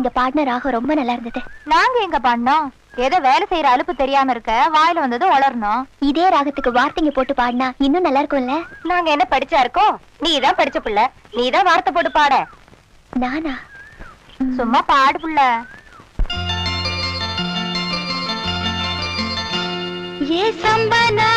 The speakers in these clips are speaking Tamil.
நீங்க பாடின ராகம் ரொம்ப நல்லா இருந்தது. நாங்க எங்க பாடினோம் ஏதோ வேலை செய்யற அலுப்பு தெரியாம இருக்க வாயில வந்தது உளரணும் இதே ராகத்துக்கு வார்த்தைங்க போட்டு பாடினா இன்னும் நல்லா இருக்கும்ல? நாங்க என்ன படிச்சா இருக்கோம்? நீ தான் படிச்ச புள்ள. நீ தான் வார்த்தை போட்டு பாட. நானா? சும்மா பாடு புள்ள. ஏ சம்பனா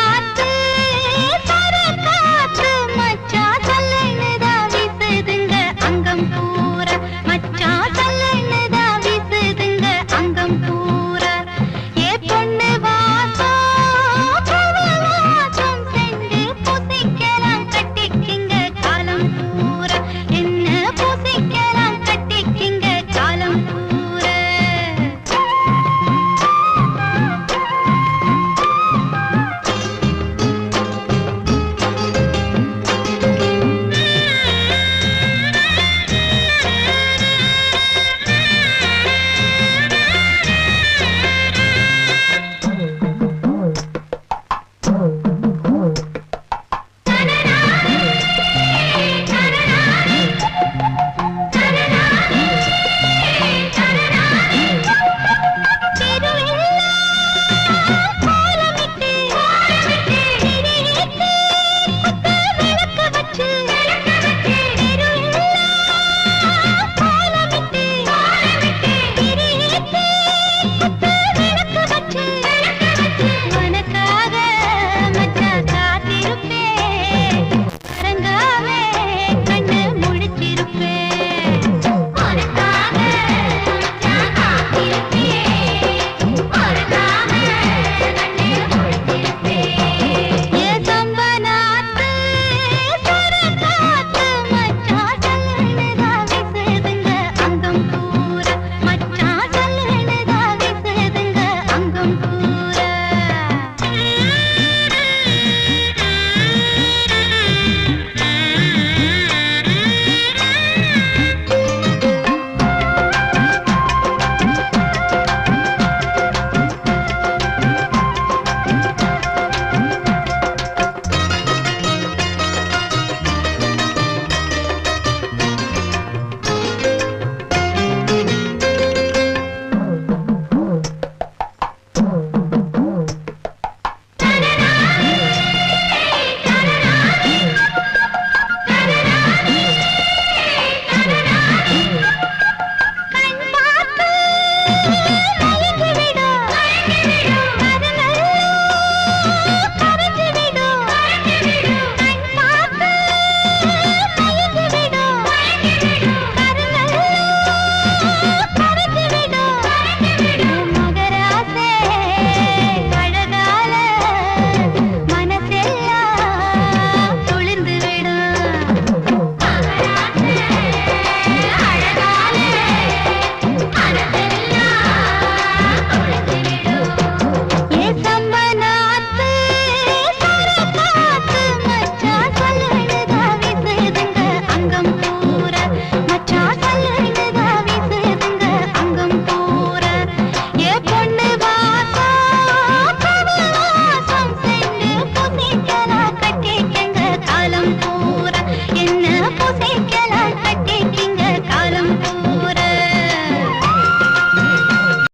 Yeah.